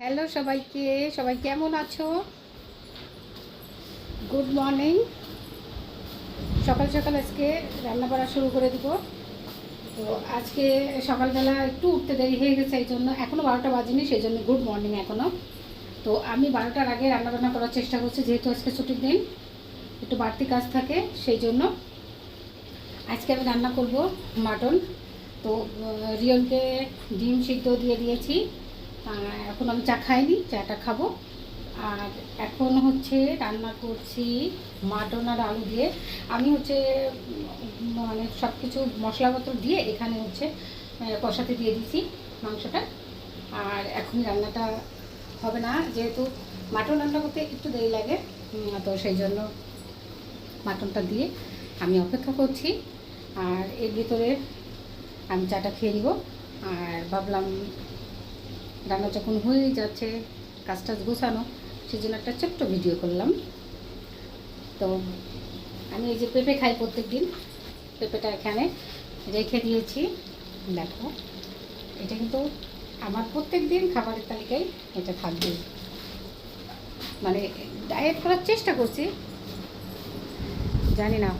Hello সবাইকে, সবাই কেমন আছো? গুড মর্নিং সকাল সকাল আজকে রান্না করা শুরু করে দিব। তো আজকে সকালবেলা একটু উঠতে দেরি হয়ে গেছে, এই জন্য এখনও বারোটা বাজেনি, সেই জন্য গুড মর্নিং এখনও তো আমি বারোটার আগে রান্না বান্না করার চেষ্টা করছি, যেহেতু আজকে ছুটির দিন, একটু বাড়তি কাজ থাকে, সেই জন্য। আজকে আমি রান্না করব মাটন। তো রিয়নকে ডিম সিদ্ধ দিয়ে দিয়েছি। এখন আমি চা খাইনি, চাটা খাব। আর এখন হচ্ছে রান্না করছি মাটন আর আলু দিয়ে। আমি হচ্ছে মানে সব কিছু মশলাপত্র দিয়ে এখানে হচ্ছে কষাতে দিয়ে দিয়েছি মাংসটা। আর এখন রান্নাটা হবে না, যেহেতু মাটন রান্না করতে একটু দেরি লাগে তো সেই জন্য মাটনটা দিয়ে আমি অপেক্ষা করছি। আর এর ভিতরে আমি চাটা খেয়ে নিব। আর ভাবলাম রান্না যখন হয়ে যাচ্ছে কাজ টাজ গোছানো সেই জন্য একটা ছোট্ট ভিডিও করলাম। তো আমি এই যে পেঁপে খাই প্রত্যেক দিন পেঁপেটা এখানে রেখে দিয়েছি। দেখো, এটা কিন্তু আমার প্রত্যেক দিন খাবারের তালিকায় এটা থাকবে। মানে ডায়েট করার চেষ্টা করছি। জানি না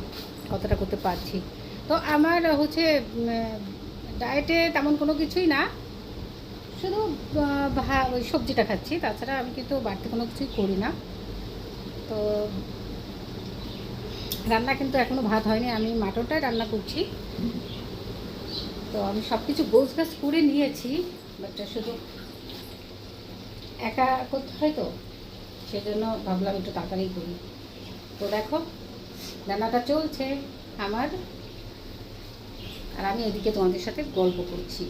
কতটা করতে পারছি। তো আমার হচ্ছে ডায়েটে তেমন কোনো কিছুই না। শুধু ওই সবজিটা খাচ্ছি, তাছাড়া আমি কিন্তু বাড়তি কোনো কিছুই করি না। তো রান্না কিন্তু এখনও ভাত হয়নি, আমি মাটনটাই রান্না করছি। তো আমি সব কিছু গোছ গাছ করে নিয়েছি বাট শুধু একা করতে হয় তো, সেজন্য ভাবলাম একটু তাড়াতাড়ি করি। তো দেখো, রান্নাটা চলছে আমার, আর আমি এদিকে তোমাদের সাথে গল্প করছি।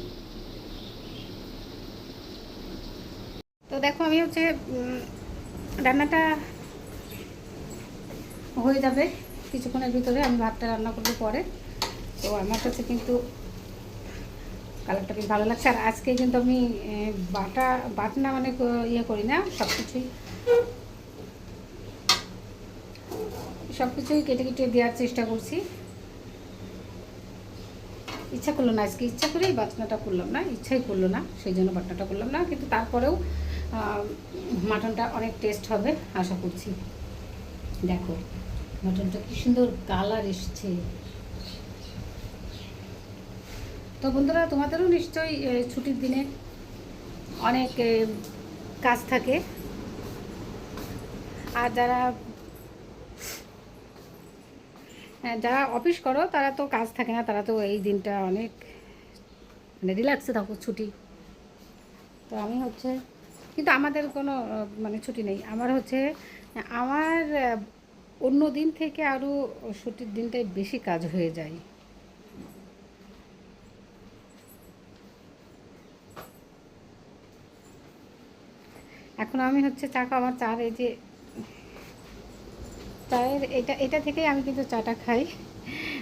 তো দেখো আমি হচ্ছে রান্নাটা হয়ে যাবে কিছুক্ষণের ভিতরে, আমি ভাতটা রান্না করব পরে। তো আমার কাছে কিন্তু কালারটা বেশ ভালো লাগছে। আর আজকে কিন্তু আমি বাটা, বাটনা মানে ইয়ে করি না সব কিছুই সব কিছুই কেটে কেটে দেওয়ার চেষ্টা করছি। ইচ্ছা করল না আজকে, ইচ্ছা করেই বাটনাটা করলাম না, ইচ্ছাই করল না, সেই জন্য বাটনাটা করলাম না। কিন্তু তারপরেও মাটনটা অনেক টেস্ট হবে, আশা করছি। দেখো, মাটনটা কি সুন্দর কালার এসছে। তো বন্ধুরা, তোমাদেরও নিশ্চয়ই ছুটির দিনে অনেক কাজ থাকে। আর যারা হ্যাঁ যারা অফিস করো, তারা তো কাজ থাকে না, তারা তো এই দিনটা অনেক মানে রিল্যাক্সে থাকো, ছুটি। তো আমি হচ্ছে কিন্তু আমাদের কোনো মানে ছুটি নেই। আমার হচ্ছে, আমার অন্য দিন থেকে আরও ছুটির দিনটাই বেশি কাজ হয়ে যায়। এখন আমি হচ্ছে চা আমার চার এই যে, চায়ের এটা এটা থেকেই আমি কিন্তু চাটা খাই।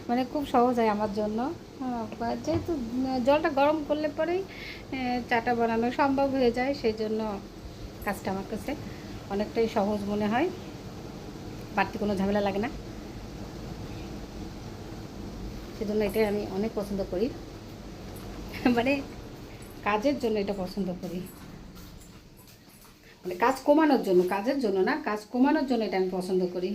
মানে খুব সহজ হয় আমার জন্য। হ্যাঁ, যেহেতু জলটা গরম করলে পরেই চাটা বানানো সম্ভব হয়ে যায় সেই জন্য কাজটা আমার কাছে অনেকটাই সহজ মনে হয়। বাড়তি কোনো ঝামেলা লাগে না। সেজন্য এটাই আমি অনেক পছন্দ করি। মানে কাজের জন্য এটা পছন্দ করি। মানে কাজ কমানোর জন্য কাজের জন্য না কাজ কমানোর জন্য এটা আমি পছন্দ করি।